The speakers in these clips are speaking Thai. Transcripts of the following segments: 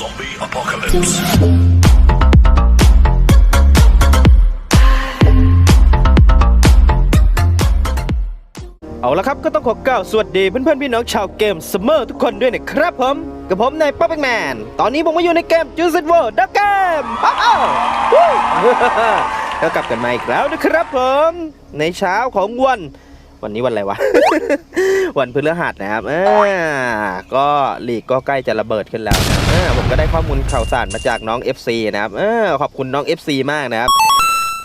Zombie apocalypse. เอาละครับก็ต้องขอกล่าวสวัสดีเพื่อนๆพี่น้องชาวเกมซัมอทุกคนด้วยนะครับผม กับผมนายป๊อปแมน ตอนนี้ผมมาอยู่ในเกมจูซิ w เวิร์ดับเกมอ้าวก็กลับกันมาอีกแล้วนะครับผม ในเช้าของวัน วันนี้วันอะไรวะ วันพฤหัสนะครับอ่าก็ลีกก็ใกล้จะระเบิดขึ้นแล้วนะอ่าผมก็ได้ข้อมูลข่าวสารมาจากน้อง FC นะครับอ่าขอบคุณน้อง FC มากนะครับ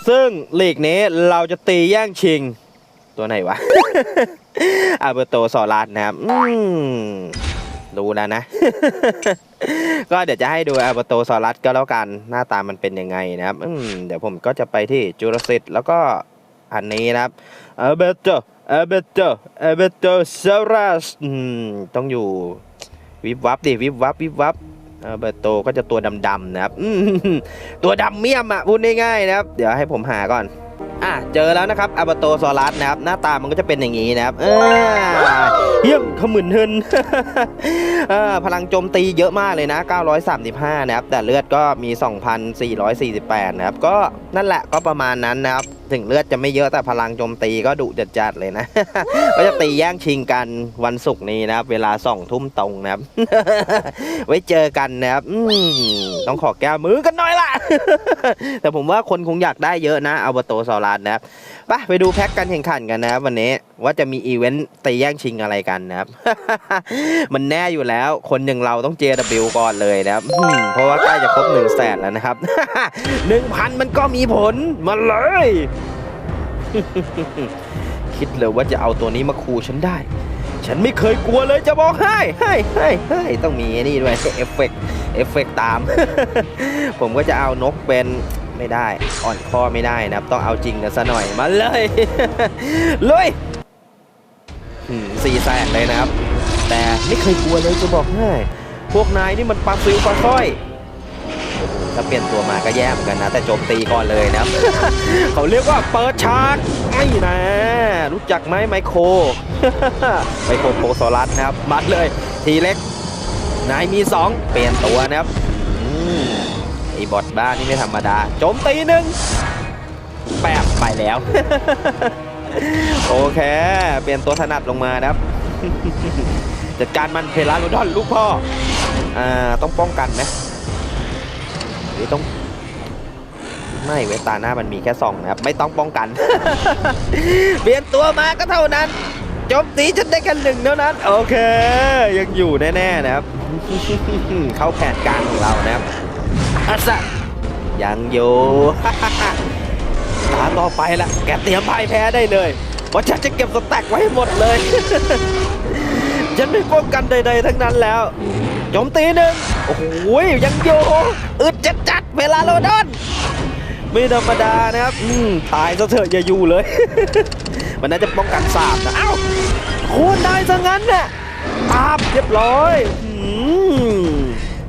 ซึ่งลีกนี้เราจะตีแย่งชิง ตัวไหนวะอาเบโตสอรัสนะครับอืมรู้แล้วนะ ก็เดี๋ยวจะให้ดูอาเบโตสอรัสก็แล้วกันหน้าตามันเป็นยังไงนะครับอืมเดี๋ยวผมก็จะไปที่จูราสสิตแล้วก็อันนี้นะครับอาเบโต เอเบโตอาเบโตอรัสอืมต้องอยู่วิบวับดิวิบวับวิบวับเอเบโตก็จะตัวดำๆนะครับอืมตัวดำเมี่ยมอะพูดง่ายๆนะครับ เดี๋ยวให้ผมหาก่อน อะเจอแล้วนะครับอาบาโตซอรัสนะครับหน้าตามันก็จะเป็นอย่างนี้นะครับเยี่ยมขมึนเฮินพลังโจมตีเยอะมากเลยนะ 935 นะครับ แต่เลือดก็มี 2,448 นะครับ ก็นั่นแหละก็ประมาณนั้นนะครับ ถึงเลือดจะไม่เยอะแต่พลังโจมตีก็ดุจัดๆเลยนะ ก็จะตีแย่งชิงกันวันศุกร์นี้นะครับ เวลาสองทุ่มตรงนะครับ ไว้เจอกันนะครับต้องขอแก้มือกัน แต่ผมว่าคนคงอยากได้เยอะนะอัลเบโตซอรัสนะครับไปไปดูแพ็กการแข่งขันกันนะครับวันนี้ว่าจะมีอีเวนต์ตีแย่งชิงอะไรกันนะครับ มันแน่อยู่แล้วคนอย่างเราต้อง JW ก่อนเลยนะครับ เพราะว่าใกล้จะครบ1นึ่งแสนแล้วนะครับหนึ่งพันมันก็มีผลมาเลย คิดเลยว่าจะเอาตัวนี้มาคูฉันได้ ฉันไม่เคยกลัวเลยจะบอกให้ให้ให้ให้ต้องมีนี่ด้วยเอฟเฟกต์ เอฟเฟกต์ตาม ผมก็จะเอานกเป็นไม่ได้ อ่อนข้อไม่ได้นะครับ ต้องเอาจริงกันซะหน่อยมาเลย ลุยสี่แสนเลยนะครับ แต่ไม่เคยกลัวเลยจะบอกให้พวกนายนี่มันปลาซิวปลาสร้อยถ้าเปลี่ยนตัวมาก็แย่เหมือนกันนะ แต่โจมตีก่อนเลยนะครับเขาเรียกว่าเปิดฉากไม่นะ รู้จักไหมไมโคร ไมโครโปโซลัสนะครับ มัดเลย ทีเล็ก นายมี 2 เปลี่ยนตัวนะครับอืมไอ้บอทบ้านี่ไม่ธรรมดา โจมตีหนึ่งแปบไปแล้ว โอเค เปลี่ยนตัวถนัดลงมานะครับ จัดการมันเพลาโรดอนลูกพ่อ อ่า ต้องป้องกันไหมหรือต้องไม่เวตาหน้ามันมีแค่สองนะครับ ไม่ต้องป้องกัน เปลี่ยนตัวมาก็เท่านั้น จมตีฉันได้แค่หนึ่งเท่านั้น โอเค ยังอยู่แน่ๆนะครับ เข้าแผนการของเรานะครับอัสะยังอยู่ตาต่อไปละแกเตรียมพ่ายแพ้ได้เลยเพราะฉันจะเก็บสแต็กไว้หมดเลย ฉันไม่ป้องกันใดๆทั้งนั้นแล้วโจมตีหนึ่งโอ้โหยังอยู่อึดจัดจัดๆเวลาโรดอนไม่ธรรมดานะครับ อืม ตายซะเถอะอย่าอยู่เลย มันน่าจะป้องกันสาบนะ เอ้า โคนได้ซะงั้นน่ะตาบเรียบร้อยอ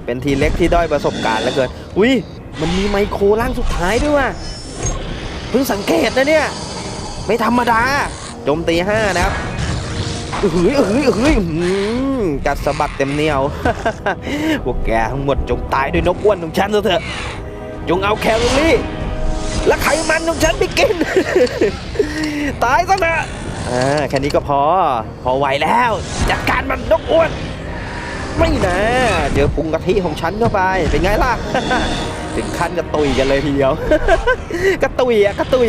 เป็นทีเล็กที่ด้อยประสบการณ์แล้วเกินอุ้ยมันมีไมโครร่างสุดท้ายด้วยว่ะเพิ่งสังเกตนะเนี่ย ไม่ธรรมดาโจมตีห้านะครับเอ้ยเอ้ยเอ้ยอื้อหือกัดสะบัดเต็มเหนียวพวกแกทั้งหมดจงตายด้วยนกอ้วนของฉันเถอะ จงเอาแคลอรี่ และไขมันของฉันไปกิน ตายซะเถอะ อ่าแค่นี้ก็พอ พอไหวแล้วจัดการมันนกอ้วนไม่นะเจอพุงกะทิของฉันเข้าไปเป็นไงล่ะ ถึงขั้นกระตุยกันเลยทีเดียว กระตุยอะกระตุย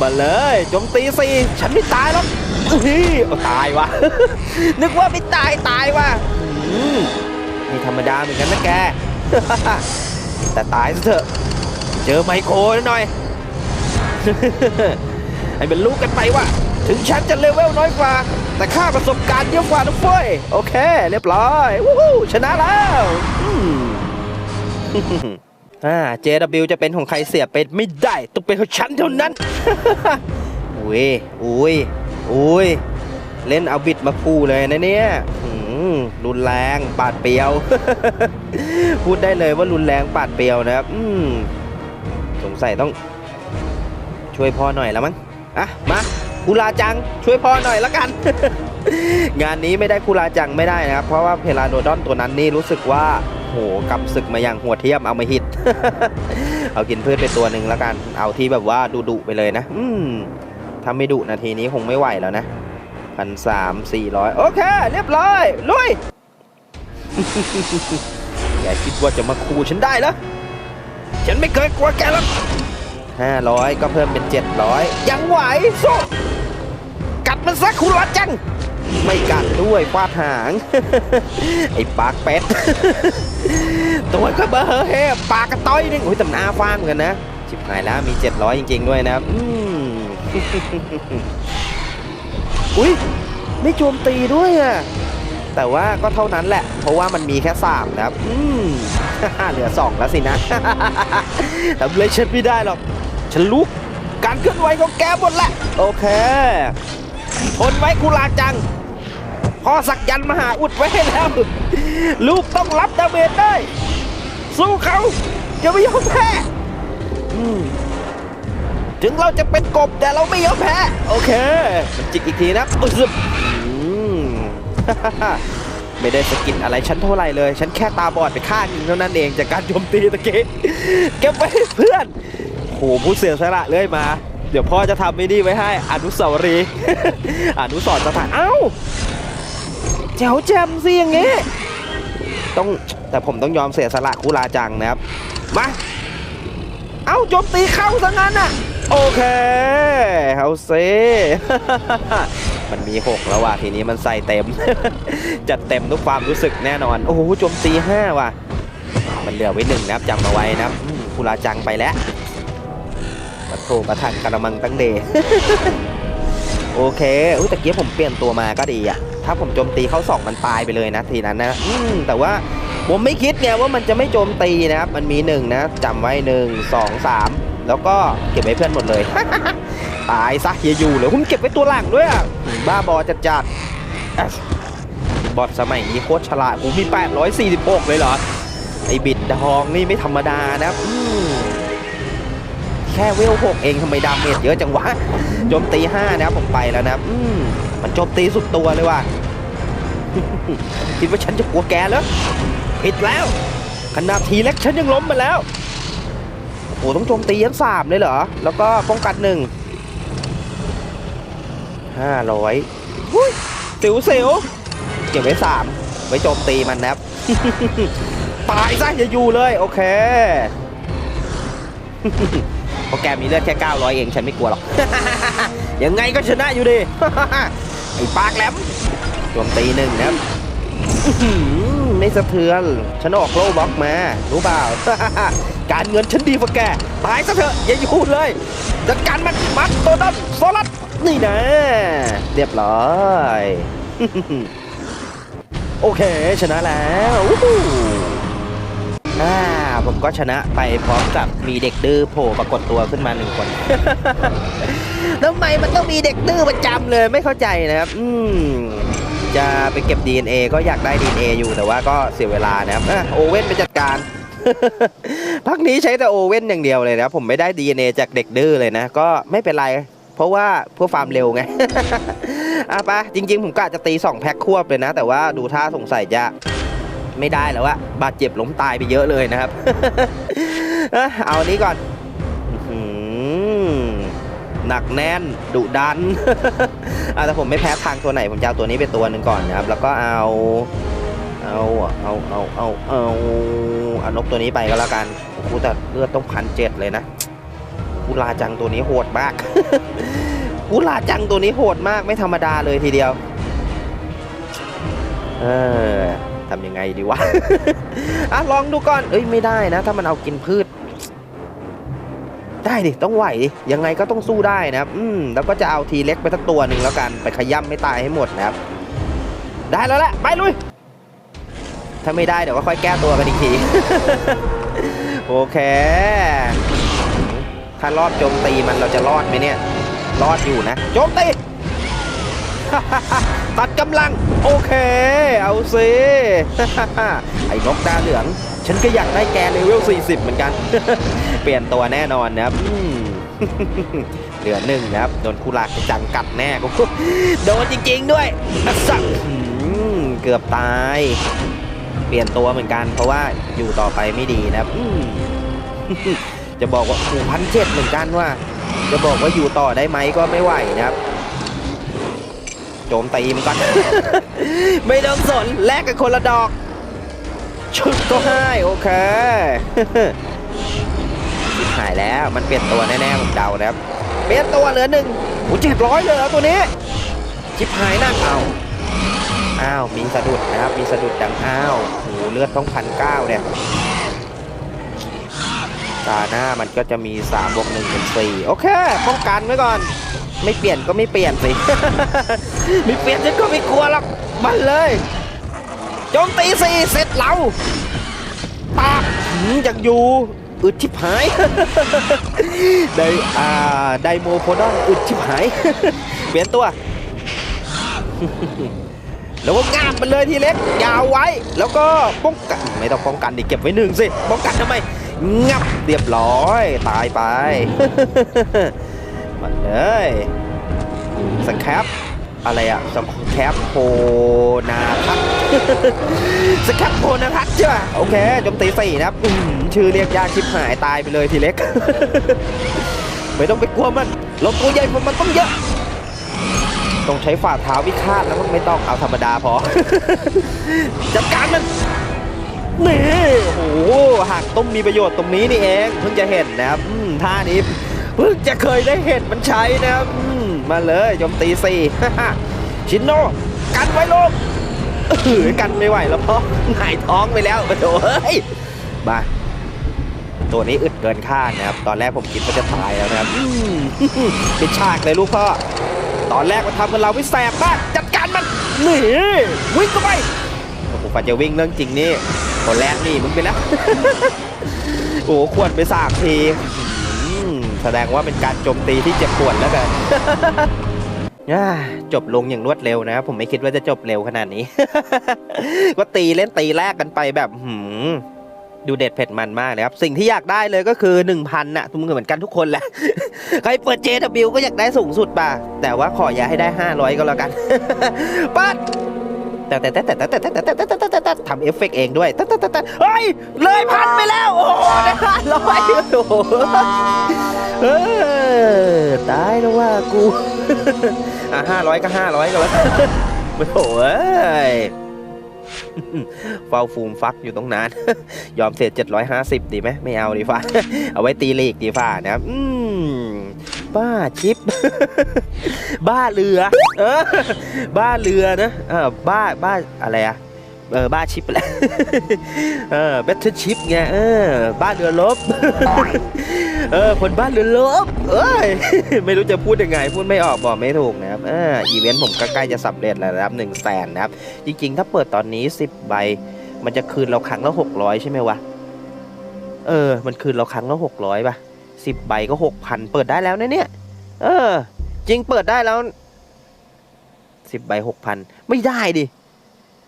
มาเลยจมตีสิฉันไม่ตายหรอกอื้อตายวะนึกว่าไม่ตายตายวะอืมไม่ธรรมดาเหมือนกันนะแก แต่ตายซะเถอะ เจอไมโครหน่อย ให้เป็นลูกกันไปว่า ถึงฉันจะเลเวลน้อยกว่า แต่ค่าประสบการณ์เยอะกว่านะเฟ้ยโอเค เรียบร้อยวู้ฮู้ชนะแล้วอ่า JW จะเป็นของใครเสียเป็นไม่ได้ต้องเป็นของฉันเท่านั้นอุ้ยอุ้ยอุ้ยเล่นเอาบิดมาคู่เลยนะเนี่ยรุนแรงปาดเปียว พูดได้เลยว่ารุนแรงปาดเปียวนะครับสงสัยต้องช่วยพ่อหน่อยแล้วมั้งอะมา คูลาจังช่วยพ่อหน่อยละกัน งานนี้ไม่ได้คูลาจังไม่ได้นะครับ เพราะว่าเพลาโดดอนตัวนั้นนี่รู้สึกว่าโหกำศึกมาอย่างหัวเทียมเอามาหิตเอากินพืชไปตัวหนึ่งแล้วกัน เอาที่แบบว่าดุดุไปเลยนะ อืมถ้าไม่ดุนาทีนี้คงไม่ไหวแล้วนะพันสามสี่ร้อยโอเค เรียบร้อยลุยแกคิดว่าจะมาคูฉันได้เหรอฉันไม่เคยกลัวแกหรอกห้าร้อยก็เพิ่มเป็นเจ็ดร้อยยังไหวสู้ มันซะคุณรัดจัง ไม่กัดด้วยฟาดหาง ไอ้ปากเป็ด ตัวก็เบอร์เฮ้ปากกระต้อยนึงโอ้ยตำหน้าฟางเหมือนกันนะ ชิบหายแล้วมี 700 จริง ๆ ด้วยนะอืมอุ้ยไม่โจมตีด้วยอะแต่ว่าก็เท่านั้นแหละ เพราะว่ามันมีแค่3นะครับอืมเหลือ2แล้วสินะทำเลยฉันไม่ได้หรอก ฉันรู้การเคลื่อนไหวของแกหมดแหละ โอเค ทนไว้กุลาจัง พอสักยันมหาอุดไว้แล้ว ลูกต้องรับดาเมจได้ สู้เขาอย่าไม่ยอมแพ้ถึงเราจะเป็นกบแต่เราไม่ยอมแพ้ โอเค มันจิกอีกทีนะอึบอืมไม่ได้สกินอะไรฉันเท่าไหร่เลย ฉันแค่ตาบอดไปข้างนึงเท่านั้นเองจากการโจมตีตะเกี้เก็บไว้เพื่อนโหผู้เสียสละเลยมา เดี๋ยวพ่อจะทำไม่ดีไว้ให้ อนุสาวรีย์อนุสรณ์สถานเอ้าแจ๋วแจมสิอย่างงี้ ต้องแต่ผมต้องยอมเสียสละคุลาจังนะครับ มา เอ้าโจมตีเข้าซะงั้นน่ะ โอเคเอาเซิมันมีหกแล้วว่ะทีนี้มันใส่เต็ม จัดเต็มทุกความรู้สึกแน่นอน โอ้โหโจมตีห้าว่ะ มันเหลือไว้หนึ่งนะครับจำเอาไว้นะครับคุลาจังไปแล้ว โถประทันกระมังตั้งเด โอเคอุ้ยตะเกียบผมเปลี่ยนตัวมาก็ดีอะถ้าผมโจมตีเขาสองมันตายไปเลยนะทีนั้นนะอืมแต่ว่าผมไม่คิดไงว่ามันจะไม่โจมตีนะครับ มันมีหนึ่งนะจำไว้หนึ่งสองสามแล้วก็เก็บไว้เพื่อนหมดเลย ตายซะอย่าอยู่เลยคุณเก็บไว้ตัวหลังด้วยอะบ้าบอจัดจัดบอดสมัยนี้โคตรฉลาดกูมี 846 เลยเหรอ ไอบิดทองนี่ไม่ธรรมดานะอืม แค่เวลหกเองทำไมดาเมจเยอะจังวะโจมตีห้านะครับผมไปแล้วนะอืมมันโจมตีสุดตัวเลยว่ะคิดว่าฉันจะกลัวแกเหรอผิดแล้วขนาดทีเล็กฉันยังล้มมาแล้วโอ้ต้องโจมตียันสามเลยเหรอ แล้วก็ป้องกันหนึ่งห้าร้อยสิวสิวเก็บไว้สามไว้โจมตีมันนะครับตายซะอย่าอยู่เลย โอเค เพราะแกมีเลือดแค่ 900 เองฉันไม่กลัวหรอก ยังไงก็ชนะอยู่ดี ไอ้ปากแหลมโจมตีหนึ่งนะครับไม่สะเทือนฉันออกโลบล็อกมา รู้เปล่า การเงินฉันดีกว่าแก ตายซะเถอะ อย่าอยู่เลยจัดการมันมัดตัวดันโซลัดนี่นะ เรียบร้อย โอเค ชนะแล้ว อ่าผมก็ชนะไปพร้อมกับมีเด็กดื้อโผล่ปรากฏตัวขึ้นมาหนึ่งคนทำไมมันต้องมีเด็กดื้อประจำเลยไม่เข้าใจนะครับ อืมจะไปเก็บ DNA ก็อยากได้ DNA อยู่แต่ว่าก็เสียเวลานะครับโอเว่นไปจัดการพักนี้ใช้แต่โอเว่นอย่างเดียวเลยนะผมไม่ได้ DNA จากเด็กดื้อเลยนะ ก็ไม่เป็นไรเพราะว่าเพื่อฟาร์มเร็วไงอะไปะจริง ๆ ผมกะจะตี 2 แพ็คควบเลยนะ แต่ว่าดูท่าสงสัยจะ ไม่ได้แล้วอะบาดเจ็บล้มตายไปเยอะเลยนะครับ เอาอันนี้ก่อนหนักแน่นดุดันอแต่ผมไม่แพ้ทางตัวไหน ผมจะเอาตัวนี้เป็นตัวหนึ่งก่อนนะครับ แล้วก็เอา เอาเอาเอาเอาเอาเอานกตัวนี้ไปก็แล้วกันโอ้โหแต่เลือดต้องพันเจ็ดเลยนะกุลาจังตัวนี้โหดมากกุลาจังตัวนี้โหดมากไม่ธรรมดาเลยทีเดียว เออ ทำยังไงดีวะ อะลองดูก่อน เอ้ยไม่ได้นะ ถ้ามันเอากินพืช ได้ดิ ต้องไหวดิ ยังไงก็ต้องสู้ได้นะครับ อืม แล้วก็จะเอาทีเล็กไปสักตัวหนึ่งแล้วกัน ไปขย่ำไม่ตายให้หมดนะครับ ได้แล้วแหละ ไปลุย ถ้าไม่ได้เดี๋ยวก็ค่อยแก้ตัวกันอีกที โอเคถ้ารอบโจมตีมันเราจะรอดไหมเนี่ย รอดอยู่นะ โจมตีตัดกำลัง โอเค สิไอ้นกดาเหลือง ฉันก็อยากได้แกเลเวล 40 เหมือนกัน เปลี่ยนตัวแน่นอนนะครับเหลือหนึ่งนะครับ โดนคูลากจังกัดแน่กูโดนจริง ๆ ด้วยสักเกือบตาย เปลี่ยนตัวเหมือนกัน เพราะว่าอยู่ต่อไปไม่ดีนะครับจะบอกว่าโอ้พันเจ็ดเหมือนกันว่า จะบอกว่าอยู่ต่อได้ไหมก็ไม่ไหวนะครับ โจมตีมันก่อน ไม่ต้องสนแลกกันคนละดอก ชุดก็ให้โอเคชิบหายแล้วมันเปลี่ยนตัวแน่ๆผมเดานะครับ เปลี่ยนตัวเหลือหนึ่งโอ้เจ็ดร้อยเลยเหรอตัวนี้ชิบหายนะเอาอ้าวมีสะดุดนะครับมีสะดุดดังอ้าวโอ้เลือดต้องพันเก้าเนี่ยตาหน้ามันก็จะมี3บวก1เป็น4โอเคป้องกันไว้ก่อน ไม่เปลี่ยนก็ไม่เปลี่ยนสิ ไม่เปลี่ยนฉันก็ไม่กลัวหรอกมันเลยโจมตีสี่เสร็จเราปากยังอยู่อึดชิบหาย ได้อ่าไดโมโพดอนอึดชิบหาย เปลี่ยนตัว แล้วก็งามมันเลยทีเล็กยาวไว้ แล้วก็ป้องกันไม่ต้องป้องกันดิเก็บไว้หนึ่งสิป้องกันทำไมงับเรียบร้อย ตายไป มาเลยสแคปอะไรอะสแคปโพนาพัทสแคปโพนาพัทใช่ป่ะโอเคจมตีสี่นะครับชื่อเรียกยากชิบหายตายไปเลยทีเล็ก ไม่ต้องไปกลัวมันเราตัวใหญ่กว่ามันต้องเยอะต้องใช้ฝ่าเท้าวิฆาตแล้วมันไม่ต้องเอาธรรมดาพอ จัดการมันนี่โอ้โหหากต้มมีประโยชน์ตรงนี้นี่เองเพิ่งจะเห็นนะครับท่านี้ เพิ่งจะเคยได้เห็นมันใช้นะครับมาเลยโจมตีสี่ชินโนกันไว้ลงกันไม่ไหวแล้วเพราะหงายท้องไปแล้วมาโถเฮ้ยมาตัวนี้อึดเกินคาดนะครับ ตอนแรกผมคิดว่าจะตายแล้วนะครับเป็นฉากเลยลูกพ่อ ตอนแรกมันทำกับเราไม่แสบมากจัดการมันนี่วิ่งเข้าไปโอ้โหปัจจะวิ่งเรื่องจริงนี่คนแรกนี่มึงไปแล้ว โอ้โหขวดไปสามที แสดงว่าเป็นการโจมตีที่เจ็บปวดแล้วกันจบลงอย่างรวดเร็วนะครับผมไม่คิดว่าจะจบเร็วขนาดนี้ ก็ตีเล่นตีแรกกันไปแบบหืมดูเด็ดเผ็ดมันมากเลยครับ สิ่งที่อยากได้เลยก็คือ 1,000น่ะทุกมือเหมือนกันทุกคนแหละ ใครเปิด JW ก็อยากได้สูงสุดป่ะ แต่ว่าขออย่าให้ได้ 500 ก็แล้วกันปัด แต่แต่แต่แต่แต่แต่แต่แต่แต่แต่แต่ทำเอฟเฟกต์เองด้วยแต่แต่แต่แต่เฮ้ยเลยพันไปแล้ว โอ้โหได้ห้าร้อยโอ้โหเออตายแล้วว่ากูอะห้าร้อยก็ห้าร้อยก็แล้วไม่โอ้ยเฝ้าฟูมฟักอยู่ตรงนั้น ยอมเสีย750ดีไหมไม่เอาดีฟ้าเอาไว้ตีเลีกดีฟ้านะครับอืม บ้าชิป บ้าเรือ เออ บ้าเรือนะเออบ้าบ้าอะไรอะเออบ้าชิปแหละเออเบทเทอร์ชิปไงเออบ้าเรือลบ เออคนบ้าเรือลบ เอ้ยไม่รู้จะพูดยังไงพูดไม่ออกบอกไม่ถูกนะครับเอออีเวนต์ผมก็ใกล้จะสำเร็จแล้วนะครับหนึ่งแสนนะครับ จริงๆ ถ้าเปิดตอนนี้ 10 ใบ มันจะคืนเราครั้งละ600 ใช่ไหมวะ เออ มันคืนเราครั้งละ600ป่ะ 10ใบก็ 6,000 เปิดได้แล้วนะเนี่ย เออ จริงเปิดได้แล้ว 10ใบ6,000 ไม่ได้ดิ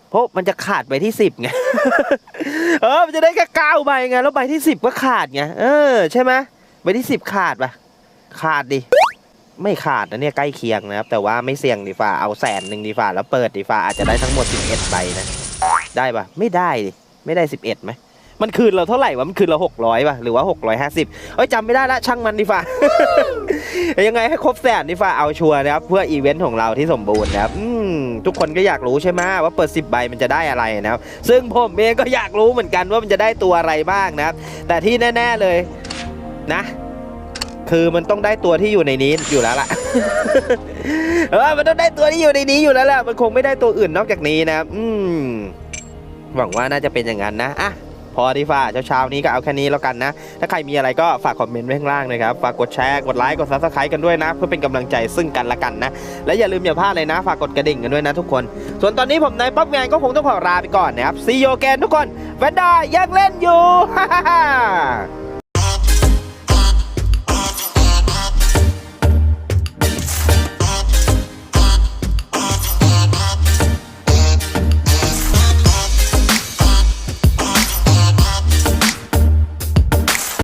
เพราะมันจะขาดใบที่ 10ไง เออ มันจะได้แค่9ใบไง แล้วใบที่ 10 ก็ขาดไง เออ ใช่ไหมใบที่ 10 ขาดปะขาดดิ ไม่ขาดนะเนี่ยใกล้เคียงนะครับ แต่ว่าไม่เสี่ยงดีฝ่า เอาแสนหนึ่งดีฝ่า แล้วเปิดดีฝ่าอาจจะได้ทั้งหมด 11ใบนะ ได้ปะไม่ได้ดิ ไม่ได้ 11ไหม มันคืนเราเท่าไหร่วะ มันคืนเรา600ป่ะ หรือว่า650เอ้ยจำไม่ได้ละช่างมันดีฝ่า ยังไงให้ครบแสนดีฝ่าเอาชัวร์นะครับ เพื่ออีเวนต์ของเราที่สมบูรณ์นะครับอืมทุกคนก็อยากรู้ใช่ไหมว่าเปิด10ใบมันจะได้อะไรนะครับ ซึ่งผมเองก็อยากรู้เหมือนกันว่ามันจะได้ตัวอะไรบ้างนะครับ แต่ที่แน่ ๆเลยนะ คือมันต้องได้ตัวที่อยู่ในนี้อยู่แล้วล่ะเออมันต้องได้ตัวที่อยู่ในนี้อยู่แล้วแหละมันคงไม่ได้ตัวอื่นนอกจากนี้นะครับอืมหวังว่าน่าจะเป็นอย่างนั้นนะอะ อที่ฟ้าเช้าๆนี้ก็เอาแค่นี้แล้วกันนะ ถ้าใครมีอะไรก็ฝากคอมเมนต์ไว้ข้างล่างนะครับ ฝากกดแชร์ กดไลค์ กดซับสไครต์กันด้วยนะ เพื่อเป็นกำลังใจซึ่งกันและกันนะ และอย่าลืมอย่าพลาดเลยนะ ฝากกดกระดิ่งกันด้วยนะทุกคน ส่วนตอนนี้ผมนายป๊อปงานก็คงต้องขอลาไปก่อนนะครับซีโอแกนทุกคนแวนด้ายังเล่นอยู่ฮ่าฮ่า